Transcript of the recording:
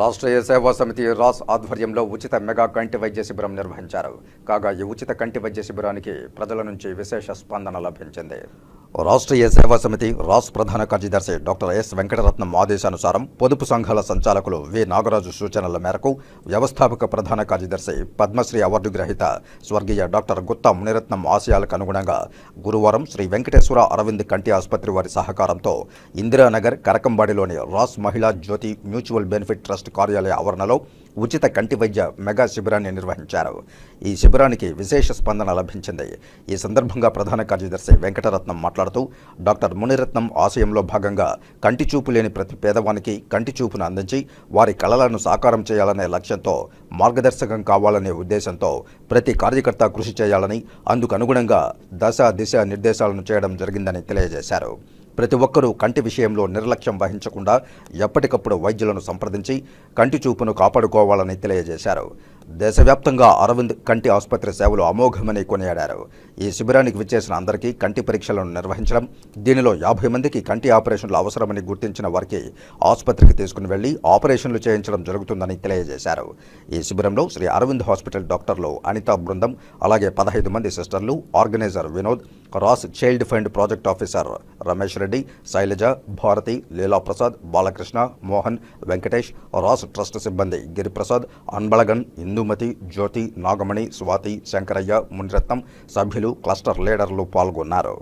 రాష్ట్రీయ సేవా సమితి రాస్ ఆధ్వర్యంలో ఉచిత మెగా కంటి వైద్య శిబిరం నిర్వహించారు. కాగా ఈ ఉచిత కంటి వైద్య శిబిరానికి ప్రజల నుంచి విశేష స్పందన లభించింది. రాష్ట్రీయ సేవా సమితి రాస్ ప్రధాన కార్యదర్శి డాక్టర్ ఎస్ వెంకటరత్నం ఆదేశానుసారం పొదుపు సంఘాల సంచాలకులు వి. నాగరాజు సూచనల మేరకు వ్యవస్థాపక ప్రధాన కార్యదర్శి పద్మశ్రీ అవార్డు గ్రహీత స్వర్గీయ డాక్టర్ గుత్తా మునిరత్నం ఆశయాలకు అనుగుణంగా గురువారం శ్రీ వెంకటేశ్వర అరవింద్ కంటి ఆసుపత్రి వారి సహకారంతో ఇందిరానగర్ కరకంబాడిలోని RASS Mahila Jyothi mutual benefit trust కార్యాలయ ఆవరణలో ఉచిత కంటి వైద్య మెగా శిబిరాన్ని నిర్వహించారు. ఈ శిబిరానికి విశేష స్పందన లభించింది. ఈ సందర్భంగా ప్రధాన కార్యదర్శి వెంకటరత్నం మాట్లాడుతూ డాక్టర్ మునిరత్నం ఆశయంలో భాగంగా కంటి చూపు లేని ప్రతి పేదవానికి కంటి చూపును అందించి వారి కళలను సాకారం చేయాలనే లక్ష్యంతో మార్గదర్శకం కావాలనే ఉద్దేశంతో ప్రతి కార్యకర్త కృషి చేయాలని అందుకు అనుగుణంగా దశ దిశ నిర్దేశాలను చేయడం జరిగిందని తెలియజేశారు. ప్రతి ఒక్కరూ కంటి విషయంలో నిర్లక్ష్యం వహించకుండా ఎప్పటికప్పుడు వైద్యులను సంప్రదించి కంటి చూపును కాపాడుకోవాలని తెలియజేశారు. దేశవ్యాప్తంగా అరవింద్ కంటి ఆసుపత్రి సేవలు అమోఘమని కొనియాడారు. ఈ శిబిరానికి విచ్చేసిన అందరికీ కంటి పరీక్షలను నిర్వహించడం దీనిలో యాభై మందికి కంటి ఆపరేషన్లు అవసరమని గుర్తించిన వారికి ఆసుపత్రికి తీసుకుని వెళ్ళి ఆపరేషన్లు చేయించడం జరుగుతుందని తెలియజేశారు. ఈ శిబిరంలో శ్రీ అరవింద్ హాస్పిటల్ డాక్టర్లు అనితా బృందం అలాగే పదహైదు మంది సిస్టర్లు organiser Vinod RASS child fund project officer Ramesh Reddy Sailaja Bharathi Leela Prasad Balakrishna Mohan Venkatesh RASS trust సిబ్బంది గిరిప్రసాద్ అన్బళగన్ ఇందుమతి జ్యోతి నాగమణి స్వాతి శంకరయ్య మునిరత్నం సభ్యులు క్లస్టర్ లీడర్లు పాల్గొన్నారు.